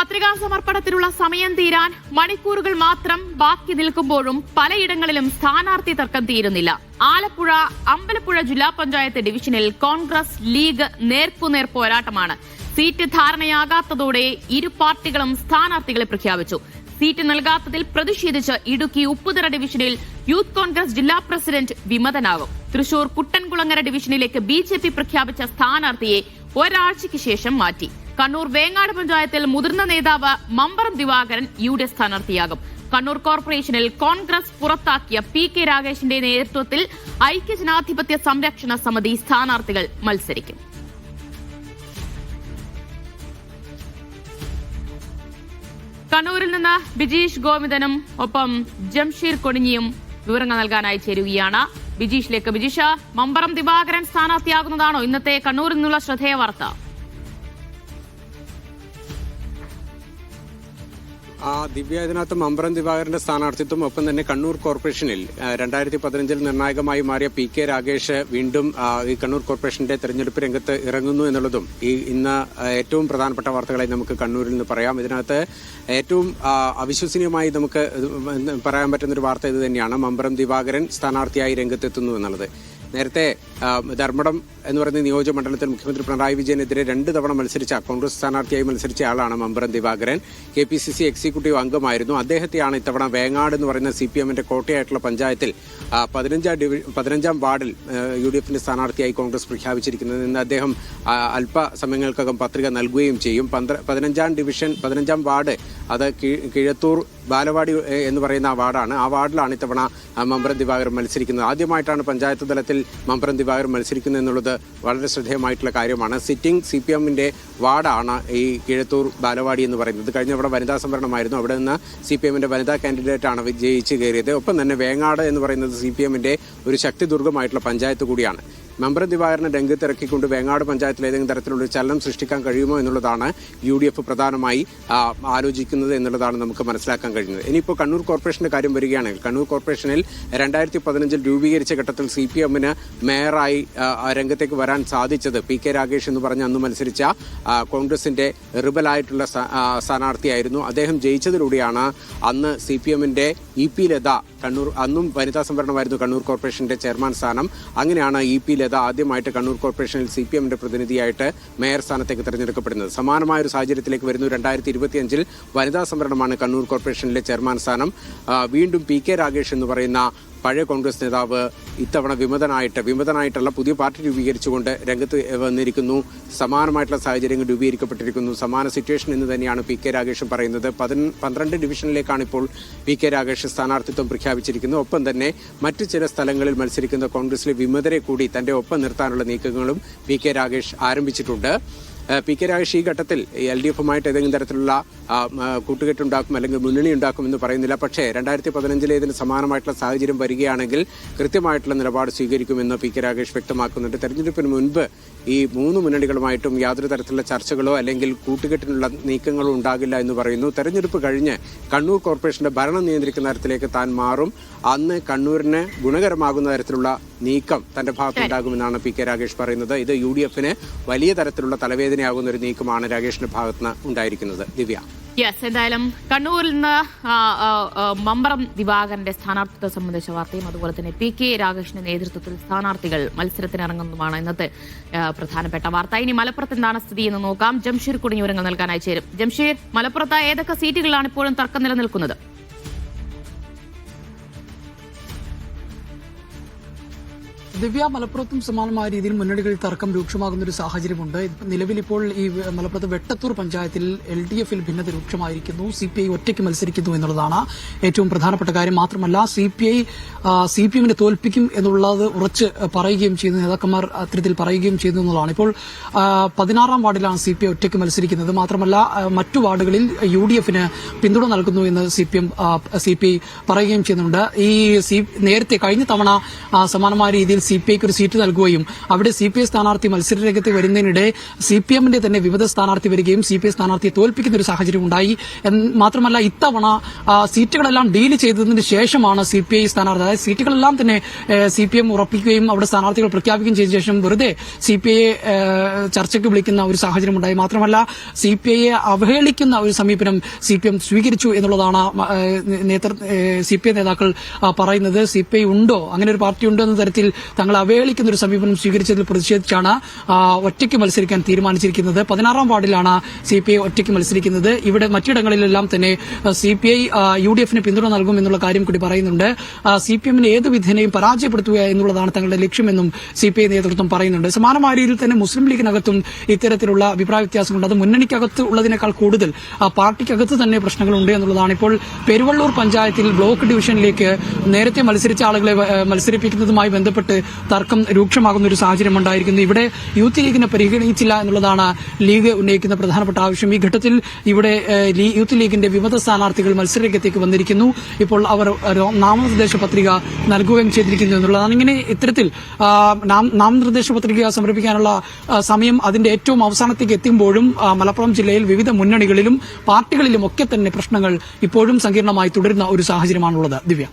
പത്രികാ സമർപ്പണത്തിനുള്ള സമയം തീരാൻ മണിക്കൂറുകൾ മാത്രം ബാക്കി നിൽക്കുമ്പോഴും പലയിടങ്ങളിലും സ്ഥാനാർത്ഥി തർക്കം തീരുന്നില്ല. ആലപ്പുഴ അമ്പലപ്പുഴ ജില്ലാ പഞ്ചായത്ത് ഡിവിഷനിൽ കോൺഗ്രസ് ലീഗ് നേർക്കുനേർ പോരാട്ടമാണ്. സീറ്റ് ധാരണയാകാത്തതോടെ ഇരു പാർട്ടികളും സ്ഥാനാർത്ഥികളെ പ്രഖ്യാപിച്ചു. സീറ്റ് നൽകാത്തതിൽ പ്രതിഷേധിച്ച് ഇടുക്കി ഉപ്പുതറ ഡിവിഷനിൽ യൂത്ത് കോൺഗ്രസ് ജില്ലാ പ്രസിഡന്റ് വിമതനാകും. തൃശൂർ കുട്ടൻകുളങ്ങര ഡിവിഷനിലേക്ക് ബി പ്രഖ്യാപിച്ച സ്ഥാനാർത്ഥിയെ ഒരാഴ്ചയ്ക്ക് ശേഷം മാറ്റി. കണ്ണൂർ വേങ്ങാട് പഞ്ചായത്തിൽ മുതിർന്ന നേതാവ് Mambaram Divakaran U D F സ്ഥാനാർത്ഥിയാകും. Kannur കോർപ്പറേഷനിൽ കോൺഗ്രസ് പുറത്താക്കിയ പി കെ രാഗേഷിന്റെ നേതൃത്വത്തിൽ ഐക്യജനാധിപത്യ സംരക്ഷണ സമിതി സ്ഥാനാർത്ഥികൾ മത്സരിക്കും. കണ്ണൂരിൽ നിന്ന് ബിജീഷ് ഗോവിന്ദനും ഒപ്പം ജംഷീർ കൊടിഞ്ഞിയും വിവരങ്ങൾ നൽകാനായി ചേരുകയാണ്. ബിജീഷിലേക്ക് ബിജീഷ മമ്പറം ദിവാകരൻ സ്ഥാനാർത്ഥിയാകുന്നതാണോ ഇന്നത്തെ കണ്ണൂരിൽ നിന്നുള്ള ശ്രദ്ധേയ വാർത്ത? ദിവ്യ ഇതിനകത്ത് മമ്പ്രം ദിവാകരന്റെ സ്ഥാനാർത്ഥിത്വം ഒപ്പം തന്നെ കണ്ണൂർ കോർപ്പറേഷനിൽ രണ്ടായിരത്തി പതിനഞ്ചിൽ നിർണായകമായി മാറിയ പി കെ രാഗേഷ് വീണ്ടും ഈ കണ്ണൂർ കോർപ്പറേഷന്റെ തെരഞ്ഞെടുപ്പ് രംഗത്ത് ഇറങ്ങുന്നു എന്നുള്ളതും ഈ ഇന്ന് ഏറ്റവും പ്രധാനപ്പെട്ട വാർത്തകളായി നമുക്ക് കണ്ണൂരിൽ നിന്ന് പറയാം. ഇതിനകത്ത് ഏറ്റവും ആ, അവിശ്വസനീയമായി നമുക്ക് പറയാൻ പറ്റുന്ന ഒരു വാർത്ത ഇത് തന്നെയാണ്. മമ്പ്രം ദിവാകരൻ സ്ഥാനാർത്ഥിയായി രംഗത്തെത്തുന്നു എന്നുള്ളത്. നേരത്തെ ധർമ്മടം എന്ന് പറയുന്ന നിയോജക മണ്ഡലത്തിൽ മുഖ്യമന്ത്രി പിണറായി വിജയനെതിരെ രണ്ട് തവണ മത്സരിച്ച കോൺഗ്രസ് സ്ഥാനാർത്ഥിയായി മത്സരിച്ച ആളാണ് Mambaram Divakaran. K P C C executive അംഗമായിരുന്നു. അദ്ദേഹത്തെയാണ് ഇത്തവണ വേങ്ങാട് എന്ന് പറയുന്ന സി പി എമ്മിന്റെ കോട്ടയായിട്ടുള്ള പഞ്ചായത്തിൽ പതിനഞ്ചാം ഡിവി പതിനഞ്ചാം വാർഡിൽ യു ഡി എഫിന്റെ സ്ഥാനാർത്ഥിയായി കോൺഗ്രസ് പ്രഖ്യാപിച്ചിരിക്കുന്നത്. ഇന്ന് അദ്ദേഹം അല്പസമയങ്ങൾക്കകം പത്രിക നൽകുകയും ചെയ്യും. പന്ത്ര- പതിനഞ്ചാം ഡിവിഷൻ പതിനഞ്ചാം വാർഡ് അത് കിഴത്തൂർ ബാലവാടി എന്ന് പറയുന്ന ആ വാർഡാണ്. ആ വാർഡിലാണ് ഇത്തവണ മമ്പ്രം ദിവാകരൻ മത്സരിക്കുന്നത്. ആദ്യമായിട്ടാണ് പഞ്ചായത്ത് തലത്തിൽ മമ്പ്രം ദിവാകരൻ മത്സരിക്കുന്നത് എന്നുള്ളത് വളരെ ശ്രദ്ധേയമായിട്ടുള്ള കാര്യമാണ്. സിറ്റിംഗ് സി പി എമ്മിന്റെ വാർഡാണ് ഈ കിഴത്തൂർ ബാലവാടി എന്ന് പറയുന്നത്. കഴിഞ്ഞ അവിടെ വനിതാ സംവരണമായിരുന്നു. അവിടെ നിന്ന് സി പി എമ്മിന്റെ വനിതാ കാൻഡിഡേറ്റാണ് വിജയിച്ച് കയറിയത്. ഒപ്പം തന്നെ വേങ്ങാട് എന്ന് പറയുന്നത് സി പി എമ്മിന്റെ ഒരു ശക്തി ദുർഗമായിട്ടുള്ള പഞ്ചായത്ത് കൂടിയാണ്. മെമ്പർ ദിവാകരനെ രംഗത്തിറക്കിക്കൊണ്ട് വേങ്ങാട് പഞ്ചായത്തിൽ ഏതെങ്കിലും തരത്തിലുള്ള ചലനം സൃഷ്ടിക്കാൻ കഴിയുമോ എന്നുള്ളതാണ് യു ഡി എഫ് പ്രധാനമായി ആലോചിക്കുന്നത് എന്നുള്ളതാണ് നമുക്ക് മനസ്സിലാക്കാൻ കഴിയുന്നത്. ഇനിയിപ്പോൾ കണ്ണൂർ കോർപ്പറേഷന്റെ കാര്യം വരികയാണെങ്കിൽ കണ്ണൂർ കോർപ്പറേഷനിൽ രണ്ടായിരത്തി പതിനഞ്ചിൽ രൂപീകരിച്ച ഘട്ടത്തിൽ സി പി എമ്മിന് മേയറായി രംഗത്തേക്ക് വരാൻ സാധിച്ചത് പി കെ രാഗേഷ് എന്ന് പറഞ്ഞ അന്ന് മത്സരിച്ച കോൺഗ്രസിന്റെ റിബലായിട്ടുള്ള സ്ഥാനാർത്ഥിയായിരുന്നു. അദ്ദേഹം ജയിച്ചതിലൂടെയാണ് അന്ന് സി പി എമ്മിന്റെ ഇ പി ലത കണ്ണൂർ അന്നും വനിതാ സംവരണമായിരുന്നു കണ്ണൂർ കോർപ്പറേഷന്റെ ചെയർമാൻ സ്ഥാനം. അങ്ങനെയാണ് ഇ പി ലത ആദ്യമായിട്ട് കണ്ണൂർ കോർപ്പറേഷനിൽ സി പി എമ്മിന്റെ പ്രതിനിധിയായിട്ട് മേയർ സ്ഥാനത്തേക്ക് തെരഞ്ഞെടുക്കപ്പെടുന്നത്. സമാനമായ ഒരു സാഹചര്യത്തിലേക്ക് വരുന്നു. രണ്ടായിരത്തി ഇരുപത്തിയഞ്ചിൽ വനിതാ സംവരണമാണ് കണ്ണൂർ കോർപ്പറേഷനിലെ ചെയർമാൻ സ്ഥാനം. വീണ്ടും പി കെ രാഗേഷ് എന്ന് പറയുന്ന പഴയ കോൺഗ്രസ് നേതാവ് ഇത്തവണ വിമതനായിട്ട് വിമതനായിട്ടുള്ള പുതിയ പാർട്ടി രൂപീകരിച്ചുകൊണ്ട് രംഗത്ത് വന്നിരിക്കുന്നു. സമാനമായിട്ടുള്ള സാഹചര്യങ്ങൾ രൂപീകരിക്കപ്പെട്ടിരിക്കുന്നു. സമാന സിറ്റുവേഷൻ എന്ന് തന്നെയാണ് പി കെ രാഗേഷും പറയുന്നത്. പതിന പന്ത്രണ്ട് ഡിവിഷനിലേക്കാണ് ഇപ്പോൾ പി കെ രാഗേഷ് സ്ഥാനാർത്ഥിത്വം പ്രഖ്യാപിച്ചിരിക്കുന്നത്. ഒപ്പം തന്നെ മറ്റു ചില സ്ഥലങ്ങളിൽ മത്സരിക്കുന്ന കോൺഗ്രസിലെ വിമതരെ കൂടി തന്റെ ഒപ്പം നിർത്താനുള്ള നീക്കങ്ങളും പി കെ രാഗേഷ് ആരംഭിച്ചിട്ടുണ്ട്. പി കെ രാഗേഷ് ഈ ഘട്ടത്തിൽ എൽ ഡി എഫുമായിട്ട് ഏതെങ്കിലും തരത്തിലുള്ള കൂട്ടുകെട്ടുണ്ടാക്കും അല്ലെങ്കിൽ മുന്നണി ഉണ്ടാക്കും എന്ന് പറയുന്നില്ല. പക്ഷേ രണ്ടായിരത്തി പതിനഞ്ചിലെ ഇതിന് സമാനമായിട്ടുള്ള സാഹചര്യം വരികയാണെങ്കിൽ കൃത്യമായിട്ടുള്ള നിലപാട് സ്വീകരിക്കുമെന്ന് പി കെ രാഗേഷ് വ്യക്തമാക്കുന്നുണ്ട്. തെരഞ്ഞെടുപ്പിന് മുൻപ് ഈ മൂന്ന് മുന്നണികളുമായിട്ടും യാതൊരു തരത്തിലുള്ള ചർച്ചകളോ അല്ലെങ്കിൽ കൂട്ടുകെട്ടിനുള്ള നീക്കങ്ങളോ ഉണ്ടാകില്ല എന്ന് പറയുന്നു. തെരഞ്ഞെടുപ്പ് കഴിഞ്ഞ് കണ്ണൂർ കോർപ്പറേഷന്റെ ഭരണം നിയന്ത്രിക്കുന്ന തരത്തിലേക്ക് താൻ മാറും. അന്ന് കണ്ണൂരിന് ഗുണകരമാകുന്ന തരത്തിലുള്ള നീക്കം തന്റെ ഭാഗത്തുണ്ടാകുമെന്നാണ് പി കെ രാഗേഷ് പറയുന്നത്. ഇത് യു ഡി എഫിന് വലിയ തരത്തിലുള്ള തലവേദനയാകുന്ന ഒരു നീക്കമാണ് രാഗേഷിന്റെ ഭാഗത്തുനിന്ന് ഉണ്ടായിരിക്കുന്നത്. ദിവ്യ. യെസ് എന്തായാലും കണ്ണൂരിൽ നിന്ന് മമ്പറം ദിവാകരന്റെ സ്ഥാനാർത്ഥിത്വം സംബന്ധിച്ച വാർത്തയും അതുപോലെ തന്നെ പി കെ രാഗേഷിന്റെ നേതൃത്വത്തിൽ സ്ഥാനാർത്ഥികൾ മത്സരത്തിനിറങ്ങുന്നതുമാണ് ഇന്നത്തെ പ്രധാനപ്പെട്ട വാർത്ത. ഇനി മലപ്പുറത്ത് എന്താണ് സ്ഥിതി എന്ന് നോക്കാം. ജംഷീർ കുടിഞ്ഞൂരങ്ങൾ നൽകാനായി ചേരും. ജംഷീർ മലപ്പുറത്ത് ഏതൊക്കെ സീറ്റുകളാണ് ഇപ്പോഴും തർക്കം നിലനിൽക്കുന്നത്? ദിവ്യ മലപ്പുറത്തും സമാനമായ രീതിയിൽ മുന്നണികളിൽ തർക്കം രൂക്ഷമാകുന്ന ഒരു സാഹചര്യമുണ്ട്. നിലവിൽ ഇപ്പോൾ ഈ മലപ്പുറത്ത് വെട്ടത്തൂർ പഞ്ചായത്തിൽ എൽ ഡി എഫിൽ ഭിന്നത രൂക്ഷമായിരിക്കുന്നു. സി പി ഐ ഒറ്റയ്ക്ക് മത്സരിക്കുന്നു എന്നുള്ളതാണ് ഏറ്റവും പ്രധാനപ്പെട്ട കാര്യം. മാത്രമല്ല C P I C P എമ്മിനെ തോൽപ്പിക്കും എന്നുള്ളത് ഉറച്ച് പറയുകയും ചെയ്യുന്നു. നേതാക്കന്മാർ അത്തരത്തിൽ പറയുകയും ചെയ്യുന്നു എന്നുള്ളതാണ്. ഇപ്പോൾ പതിനാറാം വാർഡിലാണ് സി പി ഐ ഒറ്റയ്ക്ക് മത്സരിക്കുന്നത്. മാത്രമല്ല മറ്റു വാർഡുകളിൽ യു ഡി എഫിന് പിന്തുണ നൽകുന്നു എന്ന് C P M C P I പറയുകയും ചെയ്യുന്നുണ്ട്. ഈ നേരത്തെ കഴിഞ്ഞ തവണ സമാനമായ രീതിയിൽ സി പി ഐക്ക് ഒരു സീറ്റ് നൽകുകയും അവിടെ സി പി ഐ സ്ഥാനാർത്ഥി മത്സരരംഗത്ത് വരുന്നതിനിടെ സി പി എമ്മിന്റെ തന്നെ വിവിധ സ്ഥാനാർത്ഥി വരികയും സി പി ഐ സ്ഥാനാർത്ഥിയെ തോൽപ്പിക്കുന്ന ഒരു സാഹചര്യം ഉണ്ടായി. മാത്രമല്ല ഇത്തവണ സീറ്റുകളെല്ലാം ഡീൽ ചെയ്തതിന് ശേഷമാണ് സി പി ഐ സ്ഥാനാർത്ഥി അതായത് സീറ്റുകളെല്ലാം തന്നെ സി പി എം ഉറപ്പിക്കുകയും അവിടെ സ്ഥാനാർത്ഥികൾ പ്രഖ്യാപിക്കുകയും ചെയ്ത ശേഷം വെറുതെ സി പി ഐയെ ചർച്ചയ്ക്ക് വിളിക്കുന്ന ഒരു സാഹചര്യം ഉണ്ടായി. മാത്രമല്ല സി പി ഐയെ അവഹേളിക്കുന്ന ഒരു സമീപനം സി പി എം സ്വീകരിച്ചു എന്നുള്ളതാണ് നേതൃ സി പി ഐ നേതാക്കൾ പറയുന്നത്. സി പി ഐ ഉണ്ടോ? അങ്ങനെ ഒരു പാർട്ടി ഉണ്ടോ എന്ന തരത്തിൽ തങ്ങൾ അവഹേളിക്കുന്ന ഒരു സമീപനം സ്വീകരിച്ചതിൽ പ്രതിഷേധിച്ചാണ് ഒറ്റയ്ക്ക് മത്സരിക്കാൻ തീരുമാനിച്ചിരിക്കുന്നത്. പതിനാറാം വാർഡിലാണ് സി പി ഐ ഒറ്റയ്ക്ക് മത്സരിക്കുന്നത്. ഇവിടെ മറ്റിടങ്ങളിലെല്ലാം തന്നെ C P I U D എഫിന് പിന്തുണ നൽകും എന്നുള്ള കാര്യം കൂടി പറയുന്നുണ്ട്. സി പി എമ്മിനെ ഏത് വിധേനയും പരാജയപ്പെടുത്തുക എന്നുള്ളതാണ് തങ്ങളുടെ ലക്ഷ്യമെന്നും സി പി ഐ നേതൃത്വം പറയുന്നുണ്ട്. സമാനമായ രീതിയിൽ തന്നെ മുസ്ലിം ലീഗിനകത്തും ഇത്തരത്തിലുള്ള അഭിപ്രായ വ്യത്യാസമുണ്ട് അത് മുന്നണിക്കകത്ത് ഉള്ളതിനേക്കാൾ കൂടുതൽ പാർട്ടിക്കകത്ത് തന്നെ പ്രശ്നങ്ങളുണ്ട് എന്നുള്ളതാണ്. ഇപ്പോൾ പെരുവള്ളൂർ പഞ്ചായത്തിൽ ബ്ലോക്ക് ഡിവിഷനിലേക്ക് നേരത്തെ മത്സരിച്ച ആളുകളെ മത്സരിപ്പിക്കുന്നതുമായി ബന്ധപ്പെട്ട് തർക്കം രൂക്ഷമാകുന്ന ഒരു സാഹചര്യം ഉണ്ടായിരിക്കുന്നു. ഇവിടെ യൂത്ത് ലീഗിനെ പരിഗണിച്ചില്ല എന്നുള്ളതാണ് ലീഗ് ഉന്നയിക്കുന്ന പ്രധാനപ്പെട്ട ആവശ്യം. ഈ ഘട്ടത്തിൽ ഇവിടെ യൂത്ത് ലീഗിന്റെ വിമത സ്ഥാനാർത്ഥികൾ മത്സരരംഗത്തേക്ക് വന്നിരിക്കുന്നു. ഇപ്പോൾ അവർ നാമനിർദ്ദേശ പത്രിക നൽകുകയും ചെയ്തിരിക്കുന്നു എന്നുള്ളതാണ്. ഇങ്ങനെ ഇത്തരത്തിൽ നാമനിർദ്ദേശ പത്രിക സമർപ്പിക്കാനുള്ള സമയം അതിന്റെ ഏറ്റവും അവസാനത്തേക്ക് എത്തുമ്പോഴും മലപ്പുറം ജില്ലയിൽ വിവിധ മുന്നണികളിലും പാർട്ടികളിലും ഒക്കെ തന്നെ പ്രശ്നങ്ങൾ ഇപ്പോഴും സങ്കീർണമായി തുടരുന്ന ഒരു സാഹചര്യമാണുള്ളത്. ദിവ്യ.